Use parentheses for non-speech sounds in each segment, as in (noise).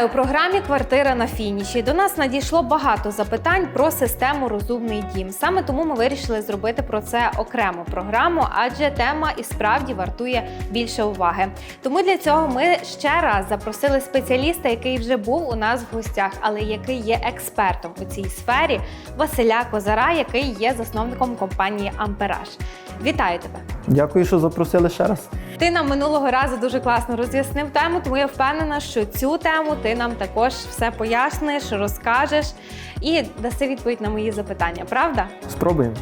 Вітаю у програмі Квартира на фініші. До нас надійшло багато запитань про систему Розумний дім. Саме тому ми вирішили зробити про це окрему програму, адже тема і справді вартує більше уваги. Тому для цього ми ще раз запросили спеціаліста, який вже був у нас в гостях, але який є експертом у цій сфері Василя Козара, який є засновником компанії Ампераж. Вітаю тебе! Дякую, що запросили ще раз. Ти нам минулого разу дуже класно роз'яснив тему, тому я впевнена, що цю тему ти нам також все поясниш, розкажеш і даси відповідь на мої запитання, правда? Спробуємо.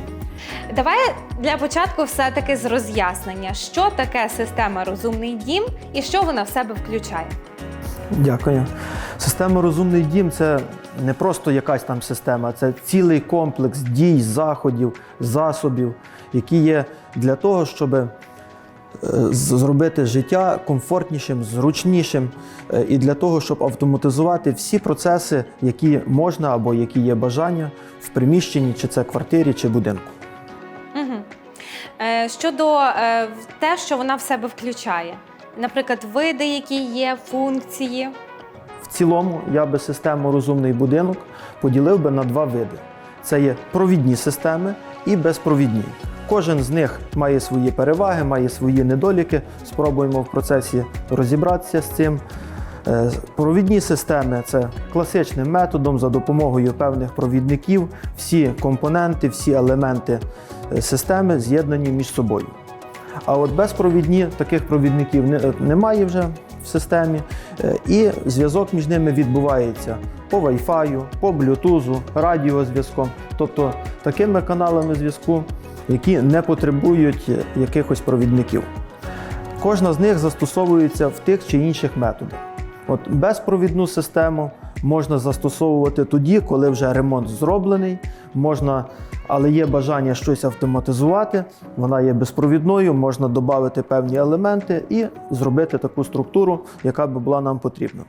Давай для початку все-таки з роз'яснення, що таке система Розумний дім і що вона в себе включає. Дякую. Система Розумний дім це не просто якась там система, це цілий комплекс дій, заходів, засобів, які є для того, щоб з- зробити життя комфортнішим, зручнішим, е, і для того, щоб автоматизувати всі процеси, які можна або які є бажання в приміщенні, чи це квартирі, чи будинку. Е, щодо е, те, що вона в себе включає, наприклад, види, які є, функції. В цілому я би систему розумний будинок поділив би на два види: це є провідні системи і безпровідні. Кожен з них має свої переваги, має свої недоліки. Спробуємо в процесі розібратися з цим. Е, Провідні системи це класичним методом за допомогою певних провідників. Всі компоненти, всі елементи е, системи з'єднані між собою. А от безпровідні таких провідників немає вже в системі, Е, і зв'язок між ними відбувається по Wi-Fi, по Bluetooth, радіозв'язком, тобто такими каналами зв'язку, які не потребують якихось провідників. Кожна з них застосовується в тих чи інших методах. От безпровідну систему можна застосовувати тоді, коли вже ремонт зроблений, можна, але є бажання щось автоматизувати. Вона є безпровідною, можна додати певні елементи і зробити таку структуру, яка би була нам потрібна.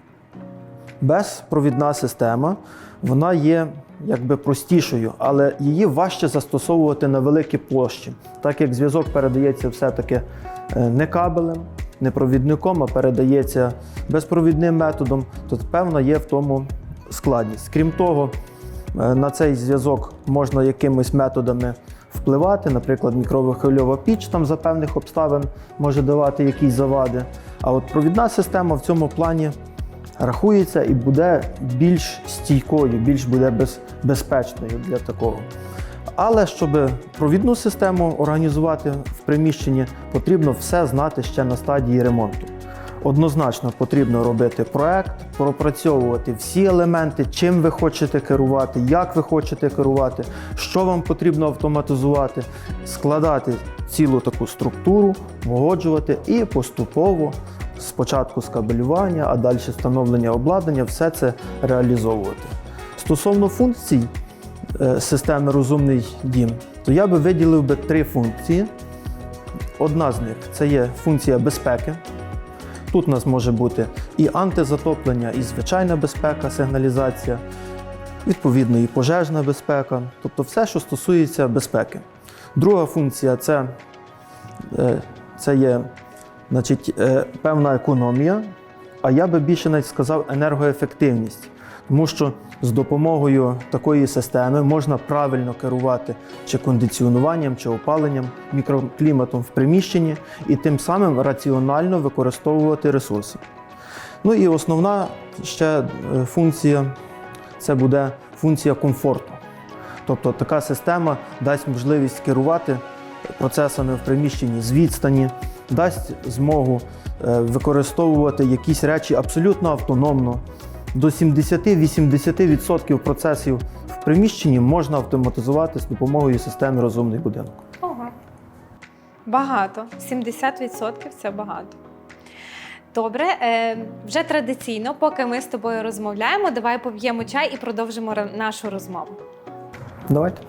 Безпровідна система вона є якби простішою, але її важче застосовувати на великі площі, так як зв'язок передається все-таки е, не кабелем, не провідником, а передається безпровідним методом, то певна є в тому складність. Крім того, е, на цей зв'язок можна якимись методами впливати, наприклад, мікровихвильова піч там за певних обставин може давати якісь завади. А от провідна система в цьому плані рахується і буде більш стійкою, більш буде без, безпечною для такого. Але щоб провідну систему організувати в приміщенні, потрібно все знати ще на стадії ремонту. Однозначно потрібно робити проект, пропрацьовувати всі елементи, чим ви хочете керувати, як ви хочете керувати, що вам потрібно автоматизувати, складати цілу таку структуру, погоджувати і поступово спочатку скабелювання, а далі встановлення обладнання, все це реалізовувати. Стосовно функцій е, системи Розумний дім, то я би виділив би три функції. Одна з них це є функція безпеки. Тут у нас може бути і антизатоплення, і звичайна безпека, сигналізація, відповідно, і пожежна безпека, тобто все, що стосується безпеки. Друга функція це, е, це є значить, е, певна економія, а я би більше навіть сказав енергоефективність. Тому що з допомогою такої системи можна правильно керувати чи кондиціонуванням, чи опаленням, мікрокліматом в приміщенні і тим самим раціонально використовувати ресурси. Ну і основна ще е, функція це буде функція комфорту. Тобто така система дасть можливість керувати процесами в приміщенні з відстані, дасть змогу е, використовувати якісь речі абсолютно автономно. До 70-80% процесів в приміщенні можна автоматизувати з допомогою системи розумний будинок. Ого. Багато. 70% це багато. Добре, е, вже традиційно, поки ми з тобою розмовляємо, давай поп'ємо чай і продовжимо нашу розмову. Давайте.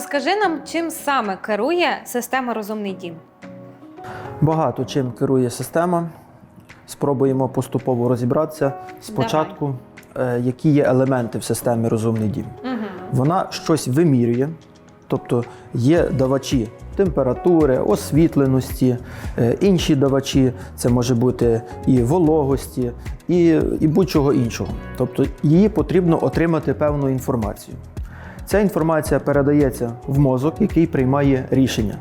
Розкажи нам, чим саме керує система Розумний дім? Багато чим керує система. Спробуємо поступово розібратися. Спочатку, е, які є елементи в системі Розумний дім. Угу. Вона щось вимірює, тобто є давачі температури, освітленості, е, інші давачі, це може бути і вологості, і, і будь-чого іншого. Тобто її потрібно отримати певну інформацію. Ця інформація передається в мозок, який приймає рішення.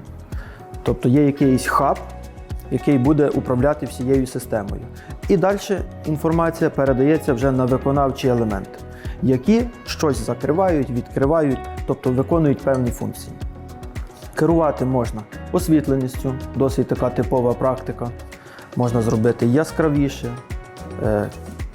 Тобто є якийсь хаб, який буде управляти всією системою. І далі інформація передається вже на виконавчі елементи, які щось закривають, відкривають, тобто виконують певні функції. Керувати можна освітленістю, досить така типова практика. Можна зробити яскравіше, е,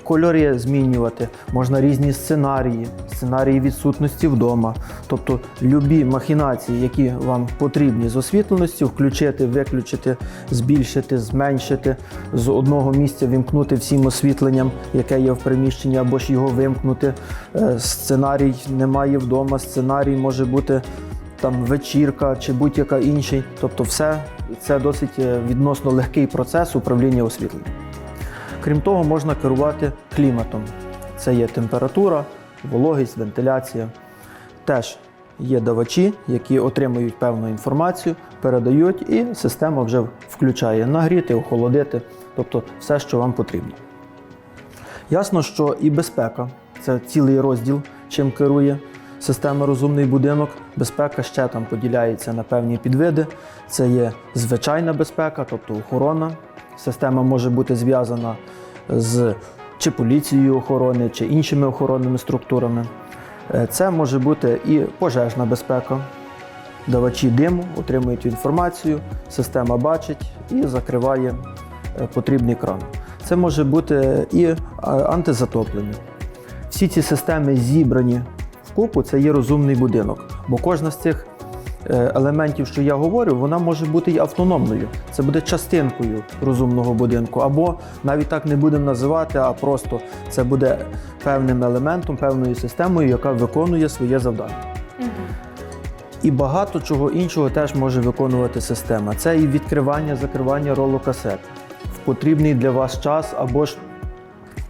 кольори змінювати, можна різні сценарії, сценарії відсутності вдома. Тобто любі махінації, які вам потрібні з освітленістю, включити, виключити, збільшити, зменшити, з одного місця вімкнути всім освітленням, яке є в приміщенні, або ж його вимкнути. Е, Сценарій немає вдома, сценарій може бути там вечірка чи будь-яка інший. Тобто, все це досить е, відносно легкий процес управління освітленням. Крім того, можна керувати кліматом. Це є температура, вологість, вентиляція. Теж є давачі, які отримують певну інформацію, передають, і система вже включає нагріти, охолодити, тобто все, що вам потрібно. Ясно, що і безпека це цілий розділ, чим керує система розумний будинок. Безпека ще там поділяється на певні підвиди. Це є звичайна безпека, тобто охорона. Система може бути зв'язана з чи поліцією охорони, чи іншими охоронними структурами. Е, Це може бути і пожежна безпека. Давачі диму отримують інформацію, система бачить і закриває е, потрібний кран. Це може бути і е, антизатоплення. Всі ці системи зібрані вкупу, це є розумний будинок. Бо кожна з цих елементів, що я говорю, вона може бути і автономною. Це буде частинкою розумного будинку. Або навіть так не будемо називати, а просто це буде певним елементом, певною системою, яка виконує своє завдання. Угу. І багато чого іншого теж може виконувати система. Це і відкривання, закривання ролокасет в потрібний для вас час, або ж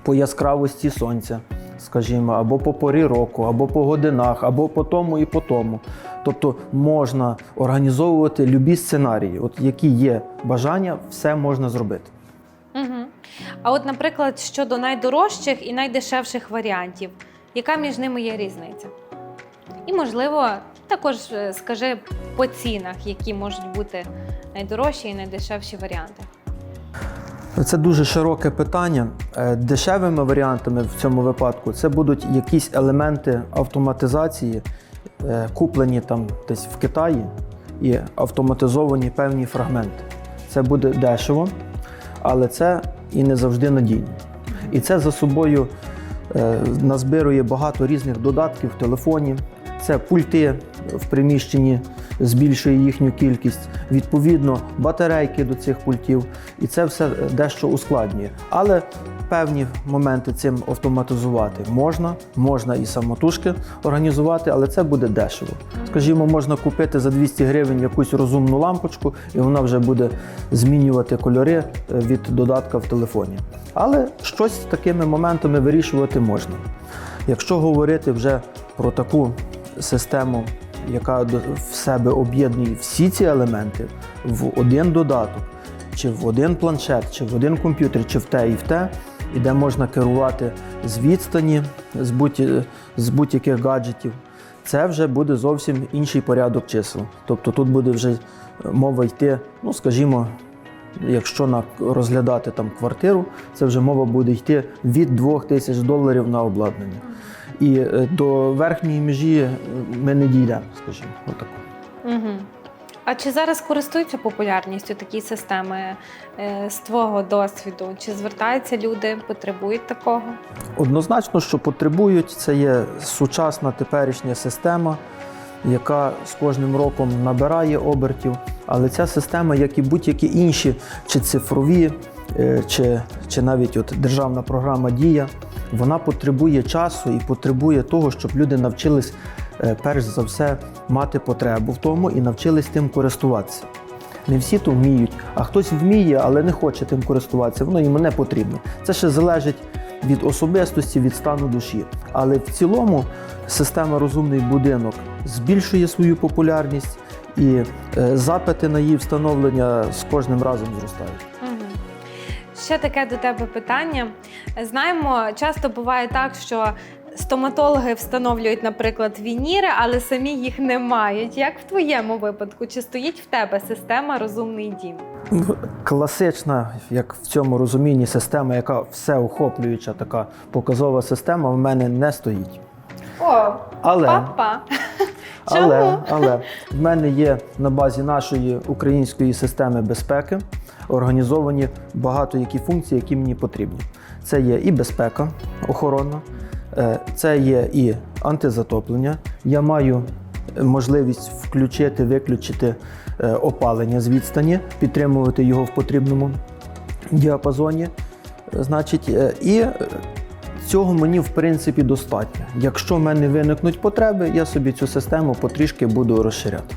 по яскравості сонця, скажімо, або по порі року, або по годинах, або по тому і по тому. Тобто можна організовувати любі сценарії, от які є бажання, все можна зробити. Угу. А от, наприклад, щодо найдорожчих і найдешевших варіантів, яка між ними є різниця? І, можливо, також е, скажи по цінах, які можуть бути найдорожчі і найдешевші варіанти. Це дуже широке питання. Е, Дешевими варіантами в цьому випадку це будуть якісь елементи автоматизації, е, куплені там десь в Китаї і автоматизовані певні фрагменти. Це буде дешево, але це і не завжди надійно. І це за собою е, назбирує багато різних додатків в телефоні. Це пульти в приміщенні збільшує їхню кількість, відповідно, батарейки до цих пультів, і це все дещо ускладнює. Але певні моменти цим автоматизувати можна, можна і самотужки організувати, але це буде дешево. Скажімо, можна купити за 200 гривень якусь розумну лампочку, і вона вже буде змінювати кольори е, від додатка в телефоні. Але щось з такими моментами вирішувати можна. Якщо говорити вже про таку систему, яка в себе об'єднує всі ці елементи в один додаток, чи в один планшет, чи в один комп'ютер, чи в те і в те, і де можна керувати з відстані, з будь- з будь-яких гаджетів, це вже буде зовсім інший порядок чисел. Тобто тут буде вже мова йти, ну скажімо, якщо на розглядати там квартиру, це вже мова буде йти від 2 тисяч доларів на обладнання. І е, до верхньої межі е, ми не дійдемо, скажімо, отако. Угу. А чи зараз користуються популярністю такі системи е, з твого досвіду? Чи звертаються люди, потребують такого? Однозначно, що потребують, це є сучасна теперішня система, яка з кожним роком набирає обертів. Але ця система, як і будь-які інші, чи цифрові, е, чи, чи навіть от державна програма Дія, вона потребує часу і потребує того, щоб люди навчились е, перш за все мати потребу в тому і навчились тим користуватися. Не всі то вміють, а хтось вміє, але не хоче тим користуватися. Воно йому не потрібно. Це ще залежить від особистості, від стану душі. Але в цілому система розумний будинок збільшує свою популярність, і е, запити на її встановлення з кожним разом зростають. Ще таке до тебе питання. Знаємо, часто буває так, що стоматологи встановлюють, наприклад, вініри, але самі їх не мають. Як в твоєму випадку? Чи стоїть в тебе система розумний дім? Класична, як в цьому розумінні, система, яка всеохоплююча, така показова система, в мене не стоїть. О, Але папа! Але, але в мене є на базі нашої української системи безпеки організовані багато які функції, які мені потрібні. Це є і безпека охорона, е, це є і антизатоплення. Я маю можливість включити, виключити е, опалення з відстані, підтримувати його в потрібному діапазоні. Значить, е, і Цього мені в принципі достатньо. Якщо в мене виникнуть потреби, я собі цю систему потрішки буду розширяти.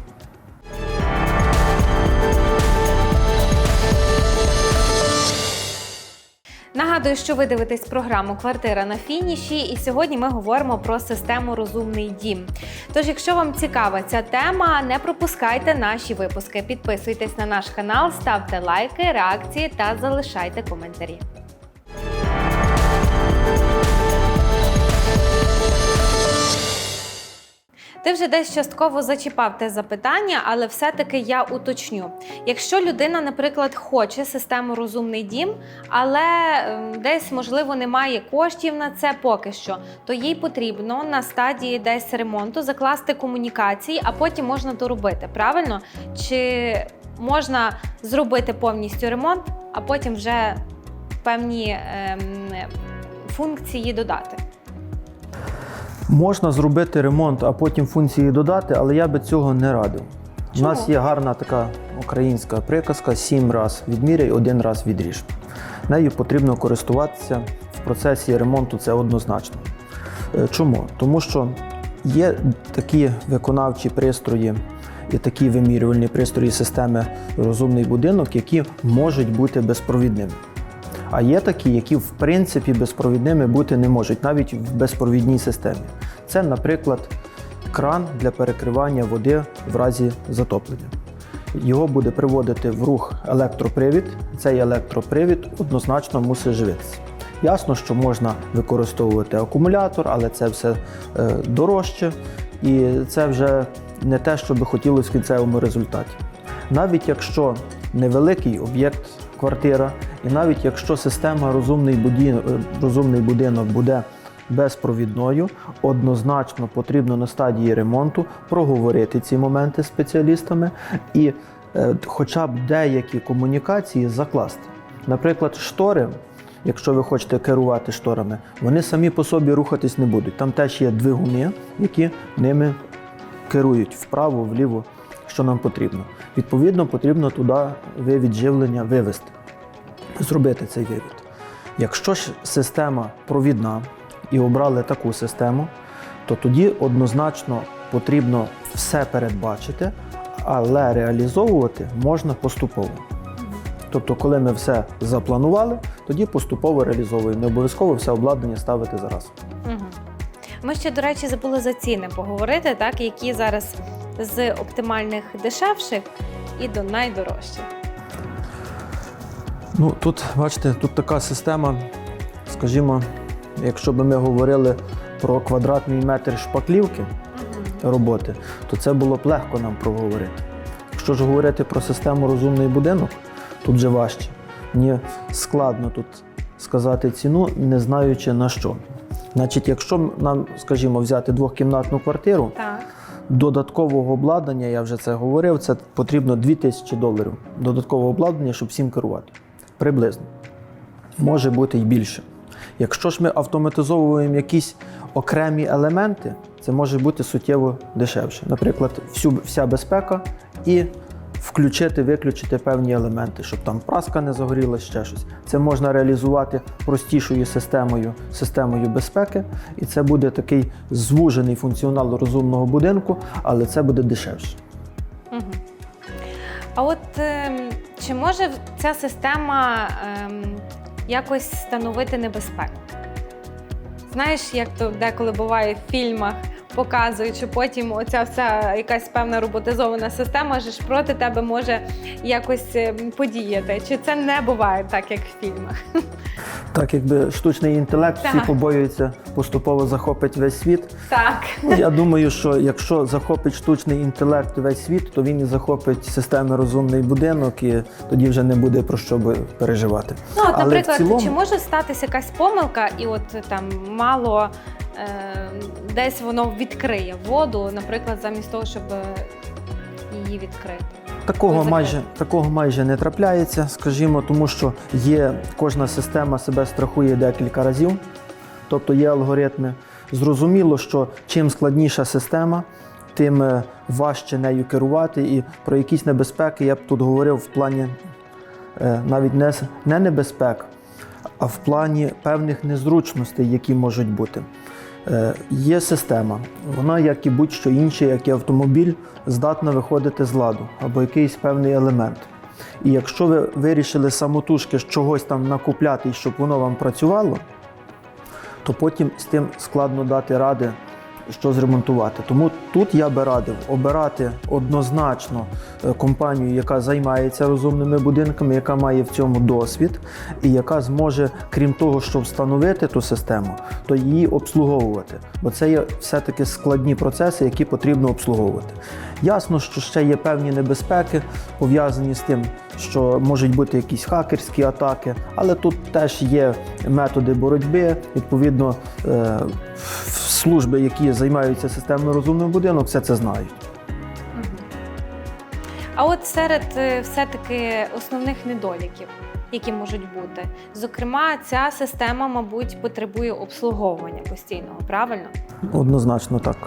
Нагадую, що ви дивитесь програму Квартира на фініші, і сьогодні ми говоримо про систему Розумний дім. Тож, якщо вам цікава ця тема, не пропускайте наші випуски. Підписуйтесь на наш канал, ставте лайки, реакції та залишайте коментарі. Ти вже десь частково зачіпав те запитання, але все-таки я уточню. Якщо людина, наприклад, хоче систему розумний дім, але ем, десь можливо немає коштів на це поки що, то їй потрібно на стадії десь ремонту закласти комунікації, а потім можна доробити. Правильно? Чи можна зробити повністю ремонт, а потім вже певні ем, функції додати? Можна зробити ремонт, а потім функції додати, але я би цього не радив. У нас є гарна така українська приказка: сім раз відміряй, один раз відріж. Нею потрібно користуватися в процесі ремонту, це однозначно. Е, Чому? Тому що є такі виконавчі пристрої і такі вимірювальні пристрої системи розумний будинок, які можуть бути безпровідними. А є такі, які в принципі безпровідними бути не можуть, навіть в безпровідній системі. Це, наприклад, кран для перекривання води в разі затоплення. Його буде приводити в рух електропривід. Цей електропривід однозначно мусить живитися. Ясно, що можна використовувати акумулятор, але це все е, дорожче, і це вже не те, що би хотілося в кінцевому результаті. Навіть якщо невеликий об'єкт квартира, і навіть якщо система розумний будинок, розумний будинок буде безпровідною, однозначно потрібно на стадії ремонту проговорити ці моменти з спеціалістами і е, хоча б деякі комунікації закласти. Наприклад, штори, якщо ви хочете керувати шторами, вони самі по собі рухатись не будуть. Там теж є двигуни, які ними керують вправо, вліво, що нам потрібно. Відповідно, потрібно туди живлення вивести, зробити цей вивід. Якщо ж система провідна і обрали таку систему, то тоді однозначно потрібно все передбачити, але реалізовувати можна поступово. Тобто, коли ми все запланували, тоді поступово реалізовуємо. Не обов'язково все обладнання ставити зараз. Ми ще, до речі, забули за ціни поговорити, так, які зараз з оптимальних дешевших і до найдорожчих. Ну тут, бачите, тут така система, скажімо, якщо б ми говорили про квадратний метр шпаклівки роботи, то це було б легко нам проговорити. Якщо ж говорити про систему розумний будинок, тут вже важче. Мені складно тут сказати ціну, не знаючи на що. Значить, якщо нам, скажімо, взяти двохкімнатну квартиру, Так. додаткового обладнання, я вже це говорив, це потрібно 2000 доларів додаткового обладнання, щоб всім керувати. Приблизно. Може бути і більше. Якщо ж ми автоматизовуємо якісь окремі елементи, це може бути суттєво дешевше. Наприклад, всю, вся безпека і включити, виключити певні елементи, щоб там праска не загоріла, ще щось. Це можна реалізувати простішою системою, системою безпеки, і це буде такий звужений функціонал розумного будинку, але це буде дешевше. А от ем, чи може ця система ем, якось становити небезпеку? Знаєш, як то деколи буває в фільмах, показують, що потім оця вся якась певна роботизована система ж проти тебе може якось ем, подіяти. Чи це не буває так, як в фільмах? (laughs) Так, якби штучний інтелект всі побоюються, поступово захопить весь світ. Так. Ну, Я думаю, що якщо захопить штучний інтелект весь світ, то він і захопить системи розумний будинок, і тоді вже не буде про що би переживати. Ну, от, Але в наприклад, цілому- чи може статися якась помилка, і от там мало е, десь воно відкриє воду, наприклад, замість того, щоб е, її відкрити. Такого майже, такого майже не трапляється, скажімо, тому що є кожна система себе страхує декілька разів, тобто є алгоритми. Зрозуміло, що чим складніша система, тим е, важче нею керувати. І про якісь небезпеки я б тут говорив в плані е, навіть не, не небезпек, а в плані певних незручностей, які можуть бути. Е, Є система, вона, як і будь-що інше, як і автомобіль, здатна виходити з ладу або якийсь певний елемент. І якщо ви вирішили самотужки чогось там накупляти, щоб воно вам працювало, то потім з тим складно дати ради, що зремонтувати. Тому тут я би радив обирати однозначно е, компанію, яка займається розумними будинками, яка має в цьому досвід, і яка зможе, крім того, що встановити ту систему, то її обслуговувати. Бо це є все-таки складні процеси, які потрібно обслуговувати. Ясно, що ще є певні небезпеки, пов'язані з тим, що можуть бути якісь хакерські атаки, але тут теж є методи боротьби. Відповідно, е, служби, які займаються системою розумний будинок, все це знають. А от серед е, все-таки основних недоліків, які можуть бути, зокрема, ця система, мабуть, потребує обслуговування постійного, правильно? Однозначно так.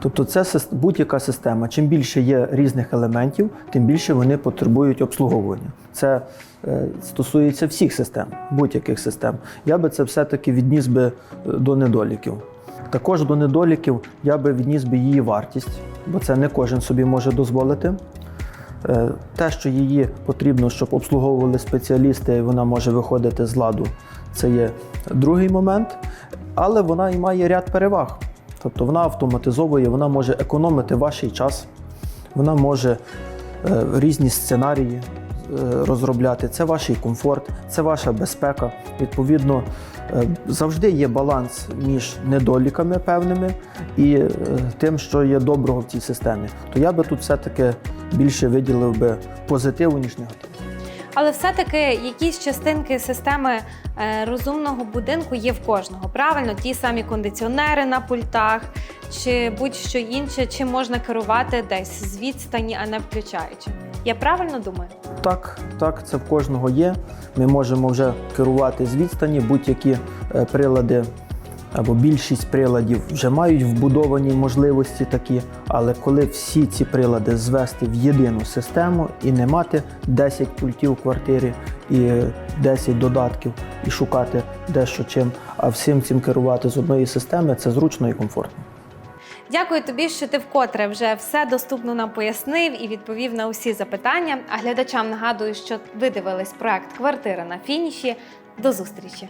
Тобто, це будь-яка система. Чим більше є різних елементів, тим більше вони потребують обслуговування. Це е, стосується всіх систем, будь-яких систем. Я би це все-таки відніс би е, до недоліків. Також до недоліків я би відніс би її вартість, бо це не кожен собі може дозволити. Е, Те, що її потрібно, щоб обслуговували спеціалісти, і вона може виходити з ладу, це є другий момент. Але вона і має ряд переваг. Тобто вона автоматизовує, вона може економити ваш час, вона може е, різні сценарії е, розробляти. Це ваш комфорт, це ваша безпека. Відповідно, завжди є баланс між недоліками певними і е, тим, що є доброго в цій системі. То я би тут все-таки більше виділив би позитиву, ніж негативу. Але все-таки якісь частинки системи е, розумного будинку є в кожного. Правильно, ті самі кондиціонери на пультах чи будь-що інше, чим можна керувати десь з відстані, а не включаючи. Я правильно думаю? Так, так, це в кожного є. Ми можемо вже керувати з відстані, будь-які е, прилади або більшість приладів вже мають вбудовані можливості такі. Але коли всі ці прилади звести в єдину систему і не мати 10 пультів в квартирі і 10 додатків, і шукати дещо чим, а всім цим керувати з одної системи, це зручно і комфортно. Дякую тобі, що ти вкотре вже все доступно нам пояснив і відповів на усі запитання. А глядачам нагадую, що ви дивились проект Квартира на фініші. До зустрічі!